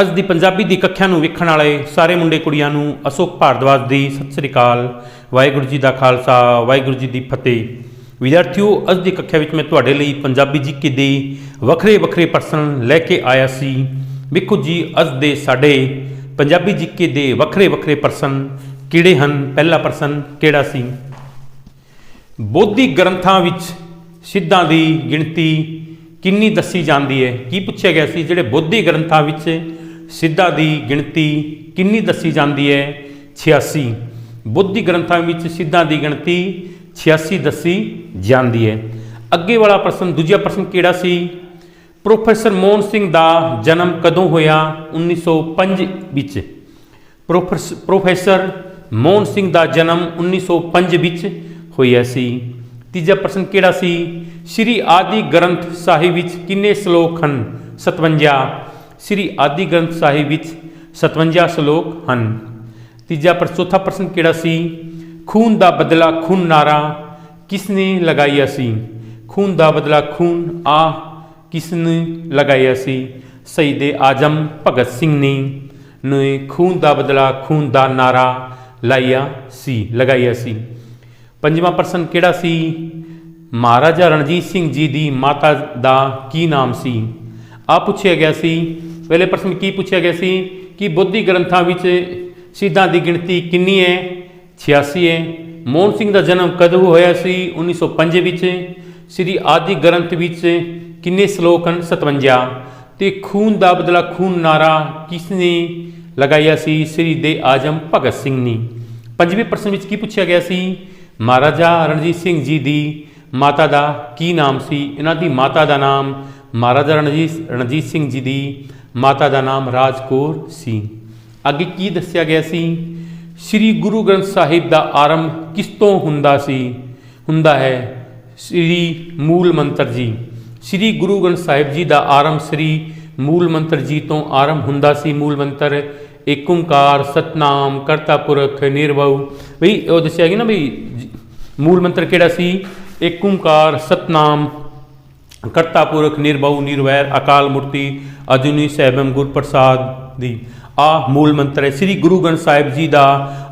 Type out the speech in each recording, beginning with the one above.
ਅੱਜ ਦੀ ਪੰਜਾਬੀ ਦੀ ਕੱਖਿਆ ਨੂੰ ਵੇਖਣ ਵਾਲੇ ਸਾਰੇ ਮੁੰਡੇ ਕੁੜੀਆਂ ਨੂੰ ਅਸ਼ੋਕ ਭਾਰਦਵਾਜ ਦੀ ਸਤਿ ਸ੍ਰੀ ਅਕਾਲ, ਵਾਹਿਗੁਰੂ ਜੀ ਦਾ ਖਾਲਸਾ, ਵਾਹਿਗੁਰੂ ਜੀ ਦੀ ਫਤਿਹ। ਵਿਦਿਆਰਥੀਓ, ਅੱਜ ਦੀ ਕੱਖਿਆ ਵਿੱਚ ਮੈਂ ਤੁਹਾਡੇ ਲਈ ਪੰਜਾਬੀ ਜੀਕੇ ਦੇ ਵੱਖਰੇ ਵੱਖਰੇ ਪ੍ਰਸ਼ਨ ਲੈ ਕੇ ਆਇਆ ਸੀ। ਵੇਖੋ ਜੀ, ਅੱਜ ਦੇ ਸਾਡੇ ਪੰਜਾਬੀ ਜੀਕੇ ਦੇ ਵੱਖਰੇ ਵੱਖਰੇ ਪ੍ਰਸ਼ਨ ਕਿਹੜੇ ਹਨ? ਪਹਿਲਾ ਪ੍ਰਸ਼ਨ ਕਿਹੜਾ ਸੀ? ਬੋਧੀ ਗ੍ਰੰਥਾਂ ਵਿੱਚ ਸਿੱਧਾਂ ਦੀ ਗਿਣਤੀ ਕਿੰਨੀ ਦੱਸੀ ਜਾਂਦੀ ਹੈ? ਕੀ ਪੁੱਛਿਆ ਗਿਆ ਸੀ? ਜਿਹੜੇ ਬੋਧੀ ਗ੍ਰੰਥਾਂ ਵਿੱਚ ਸਿੱਧਾਂ ਦੀ ਗਿਣਤੀ ਕਿੰਨੀ ਦੱਸੀ ਜਾਂਦੀ ਹੈ? 86 ਬੁੱਧੀ ਗ੍ਰੰਥਾਂ ਵਿੱਚ ਸਿੱਧਾਂ ਦੀ ਗਿਣਤੀ 86 ਦੱਸੀ ਜਾਂਦੀ ਹੈ। ਅੱਗੇ ਵਾਲਾ ਪ੍ਰਸ਼ਨ, ਦੂਜਾ ਪ੍ਰਸ਼ਨ ਕਿਹੜਾ ਸੀ? ਪ੍ਰੋਫੈਸਰ ਮੋਹਨ ਸਿੰਘ ਦਾ ਜਨਮ ਕਦੋਂ ਹੋਇਆ? 1905 ਵਿੱਚ। ਪ੍ਰੋਫੈਸ- ਪ੍ਰੋਫੈਸਰ ਮੋਹਨ ਸਿੰਘ ਦਾ ਜਨਮ 1905 ਵਿੱਚ ਹੋਇਆ ਸੀ। ਤੀਜਾ ਪ੍ਰਸ਼ਨ ਕਿਹੜਾ ਸੀ? ਸ੍ਰੀ ਆਦਿ ਗ੍ਰੰਥ ਸਾਹਿਬ ਵਿੱਚ ਕਿੰਨੇ ਸ਼ਲੋਕ ਹਨ? 57 ਸ੍ਰੀ ਆਦਿ ਗ੍ਰੰਥ ਸਾਹਿਬ ਵਿੱਚ 57 ਸ਼ਲੋਕ ਹਨ। ਤੀਜਾ ਪਰ ਚੌਥਾ ਪ੍ਰਸ਼ਨ ਕਿਹੜਾ ਸੀ? ਖੂਨ ਦਾ ਬਦਲਾ ਖੂਨ ਨਾਰਾ ਕਿਸ ਨੇ ਲਗਾਇਆ ਸੀ? ਖੂਨ ਦਾ ਬਦਲਾ ਖੂਨ ਆ ਕਿਸ ਨੇ ਲਗਾਇਆ ਸੀ? ਸ਼ਹੀਦ ਆਜਮ ਭਗਤ ਸਿੰਘ ਨੇ ਨੇ ਖੂਨ ਦਾ ਬਦਲਾ ਖੂਨ ਦਾ ਨਾਰਾ ਲਾਇਆ ਸੀ, ਲਗਾਇਆ ਸੀ। ਪੰਜਵਾਂ ਪ੍ਰਸ਼ਨ ਕਿਹੜਾ ਸੀ? ਮਹਾਰਾਜਾ ਰਣਜੀਤ ਸਿੰਘ ਜੀ ਦੀ ਮਾਤਾ ਦਾ ਕੀ ਨਾਮ ਸੀ? ਆ ਪੁੱਛਿਆ ਗਿਆ ਸੀ ਪਹਿਲੇ ਪ੍ਰਸ਼ਨ ਕੀ ਪੁੱਛਿਆ ਗਿਆ ਸੀ ਕਿ ਬੋਧੀ ਗ੍ਰੰਥਾਂ ਵਿੱਚ ਸ਼ਹੀਦਾਂ ਦੀ ਗਿਣਤੀ ਕਿੰਨੀ ਹੈ? 86 ਹੈ। ਮੋਹਨ ਸਿੰਘ ਦਾ ਜਨਮ ਕਦੋਂ ਹੋਇਆ ਸੀ? 1905 ਵਿੱਚ। ਸ੍ਰੀ ਆਦਿ ਗ੍ਰੰਥ ਵਿੱਚ ਕਿੰਨੇ ਸ਼ਲੋਕ ਹਨ? 57 ਤੇ ਖੂਨ ਦਾ ਬਦਲਾ ਖੂਨ ਨਾਰਾ ਕਿਸ ਨੇ ਲਗਾਇਆ ਸੀ? ਸ੍ਰੀ ਦੇ ਆਜਮ ਭਗਤ ਸਿੰਘ ਨੇ। ਪੰਜਵੇਂ ਪ੍ਰਸ਼ਨ ਵਿੱਚ ਕੀ ਪੁੱਛਿਆ ਗਿਆ ਸੀ? ਮਹਾਰਾਜਾ ਰਣਜੀਤ ਸਿੰਘ ਜੀ ਦੀ ਮਾਤਾ ਦਾ ਕੀ ਨਾਮ ਸੀ? ਇਹਨਾਂ ਦੀ ਮਾਤਾ ਦਾ ਨਾਮ ਮਹਾਰਾਜਾ ਰਣਜੀਤ ਰਣਜੀਤ ਸਿੰਘ ਜੀ ਦੀ ਮਾਤਾ ਦਾ ਨਾਮ ਰਾਜਕੌਰ ਸੀ। ਅੱਗੇ ਕੀ ਦੱਸਿਆ ਗਿਆ ਸੀ? ਸ੍ਰੀ ਗੁਰੂ ਗ੍ਰੰਥ ਸਾਹਿਬ ਦਾ ਆਰੰਭ ਕਿਸ ਤੋਂ ਹੁੰਦਾ ਸੀ? ਹੁੰਦਾ ਹੈ ਸ੍ਰੀ ਮੂਲ ਮੰਤਰ ਜੀ। ਸ੍ਰੀ ਗੁਰੂ ਗ੍ਰੰਥ ਸਾਹਿਬ ਜੀ ਦਾ ਆਰੰਭ ਸ੍ਰੀ ਮੂਲ ਮੰਤਰ ਜੀ ਤੋਂ ਆਰੰਭ ਹੁੰਦਾ ਸੀ ਮੂਲ ਮੰਤਰ। ਏਕ ਓੰਕਾਰ ਸਤਨਾਮ, ਕਰਤਾ ਪੁਰਖ, ਨਿਰਭਉ। ਬਈ, ਉਹ ਦੱਸਿਆ ਗਿਆ ਨਾ ਬਈ ਜ- ਮੂਲ ਮੰਤਰ ਕਿਹੜਾ ਸੀ? ਏਕ ਓੰਕਾਰ ਸਤਨਾਮ ਕਰਤਾ ਪੁਰਖ, ਨਿਰਭਉ, ਨਿਰਵੈਰ, ਅਕਾਲ ਮੂਰਤੀ, ਅਜੂਨੀ ਸੈਭੰ ਗੁਰ ਪ੍ਰਸਾਦ ਦੀ। ਆ ਮੂਲ ਮੰਤਰ ਹੈ ਸ੍ਰੀ ਗੁਰੂ ਗ੍ਰੰਥ ਸਾਹਿਬ ਜੀ ਦਾ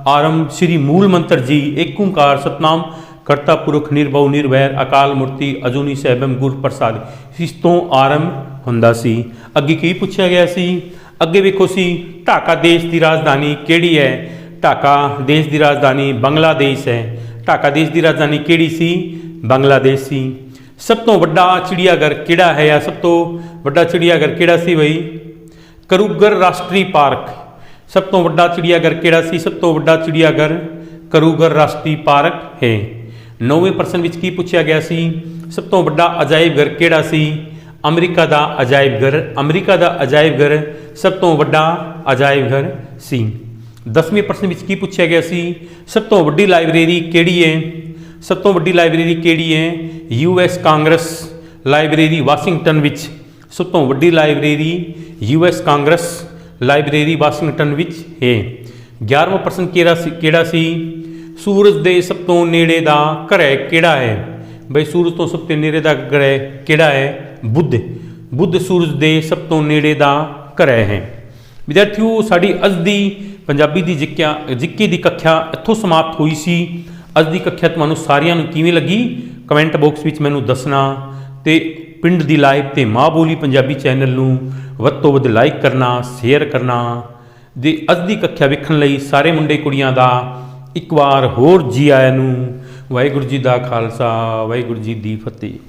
ਆਰੰਭ। ਸ੍ਰੀ ਮੂਲ ਮੰਤਰ ਜੀ ਏਕ ਓੰਕਾਰ ਸਤਨਾਮ, ਕਰਤਾ ਪੁਰਖ, ਨਿਰਭਉ, ਨਿਰਵੈਰ, ਅਕਾਲ ਮੂਰਤੀ, ਅਜੂਨੀ ਸੈਭੰ ਗੁਰ ਪ੍ਰਸਾਦ। ਇਸ ਤੋਂ ਆਰੰਭ ਹੁੰਦਾ ਸੀ। ਅੱਗੇ ਕੀ ਪੁੱਛਿਆ ਗਿਆ ਸੀ? ਅੱਗੇ ਵੇਖੋ ਸੀ, ਢਾਕਾ ਦੇਸ਼ ਦੀ ਰਾਜਧਾਨੀ ਕਿਹੜੀ ਹੈ? ਢਾਕਾ ਦੇਸ਼ ਦੀ ਰਾਜਧਾਨੀ ਬੰਗਲਾਦੇਸ਼ ਹੈ। ਢਾਕਾ ਦੇਸ਼ ਦੀ ਰਾਜਧਾਨੀ ਕਿਹੜੀ ਸੀ? ਬੰਗਲਾਦੇਸ਼ ਸੀ। ਸਭ ਤੋਂ ਵੱਡਾ ਚਿੜੀਆਘਰ ਕਿਹੜਾ ਹੈ ਜਾਂ ਸਭ ਤੋਂ ਵੱਡਾ ਚਿੜੀਆਘਰ ਕਿਹੜਾ ਸੀ ਬਈ? ਕਰੂਗਰ ਰਾਸ਼ਟਰੀ ਪਾਰਕ। ਸਭ ਤੋਂ ਵੱਡਾ ਚਿੜੀਆਘਰ ਕਿਹੜਾ ਸੀ? ਸਭ ਤੋਂ ਵੱਡਾ ਚਿੜੀਆਘਰ ਕਰੂਗਰ ਰਾਸ਼ਟਰੀ ਪਾਰਕ ਹੈ। ਨੌਵੇਂ ਪ੍ਰਸ਼ਨ ਵਿੱਚ ਕੀ ਪੁੱਛਿਆ ਗਿਆ ਸੀ? ਸਭ ਤੋਂ ਵੱਡਾ ਅਜਾਇਬ ਘਰ ਕਿਹੜਾ ਸੀ? ਅਮਰੀਕਾ ਦਾ ਅਜਾਇਬ ਘਰ, ਅਮਰੀਕਾ ਦਾ ਅਜਾਇਬ ਘਰ ਸਭ ਤੋਂ ਵੱਡਾ ਅਜਾਇਬ ਘਰ ਸੀ। ਦਸਵੇਂ ਪ੍ਰਸ਼ਨ ਵਿੱਚ ਕੀ ਪੁੱਛਿਆ ਗਿਆ ਸੀ? ਸਭ ਤੋਂ ਵੱਡੀ ਲਾਇਬ੍ਰੇਰੀ ਕਿਹੜੀ ਹੈ? ਸਭ ਤੋਂ ਵੱਡੀ ਲਾਇਬ੍ਰੇਰੀ ਕਿਹੜੀ ਹੈ? U S Congress library Washington ਵਿੱਚ। ਸਭ ਤੋਂ ਵੱਡੀ library U S Congress library Washington ਵਿੱਚ ਹੈ। 11ਵਾਂ ਪ੍ਰਸ਼ਨ ਕਿਹੜਾ ਸੀ ਕਿਹੜਾ ਸੀ? ਸੂਰਜ ਦੇ ਸਭ ਤੋਂ ਨੇੜੇ ਦਾ ਗ੍ਰਹਿ ਕਿਹੜਾ ਹੈ? ਬਈ ਸੂਰਜ ਤੋਂ ਸਭ ਤੋਂ ਨੇੜੇ ਦਾ ਗ੍ਰਹਿ ਕਿਹੜਾ ਹੈ? ਬੁੱਧ। ਬੁੱਧ ਸੂਰਜ ਦੇ ਸਭ ਤੋਂ ਨੇੜੇ ਦਾ ਗ੍ਰਹਿ ਹੈ। ਵਿਦਿਆਰਥੀਓ, ਸਾਡੀ ਅੱਜ ਦੀ ਪੰਜਾਬੀ ਦੀ ਜਿੱਕਿਆ ਜਿੱਕੇ ਦੀ ਕੱਖਿਆ ਇੱਥੋਂ ਸਮਾਪਤ ਹੋਈ ਸੀ। ਅੱਜ ਦੀ ਕੱਖਿਆ ਤੁਹਾਨੂੰ ਸਾਰਿਆਂ ਨੂੰ ਕਿਵੇਂ ਲੱਗੀ? ਕਮੈਂਟ ਬਾਕਸ ਵਿੱਚ ਮੈਨੂੰ ਦੱਸਣਾ। ਤੇ ਪਿੰਡ ਦੀ ਲਾਈਵ ਤੇ ਮਾਂ ਬੋਲੀ ਪੰਜਾਬੀ ਚੈਨਲ ਨੂੰ ਵੱਧ ਤੋਂ ਵੱਧ ਲਾਈਕ ਕਰਨਾ, ਸ਼ੇਅਰ ਕਰਨਾ। ਦੇ ਅੱਜ ਦੀ ਕੱਖਿਆ ਵੇਖਣ ਲਈ ਸਾਰੇ ਮੁੰਡੇ ਕੁੜੀਆਂ ਦਾ ਇੱਕ ਵਾਰ ਹੋਰ ਜੀ ਆਇਆਂ ਨੂੰ। ਵਾਹਿਗੁਰੂ ਜੀ ਦਾ ਖਾਲਸਾ, ਵਾਹਿਗੁਰੂ ਜੀ ਦੀ ਫਤਿਹ।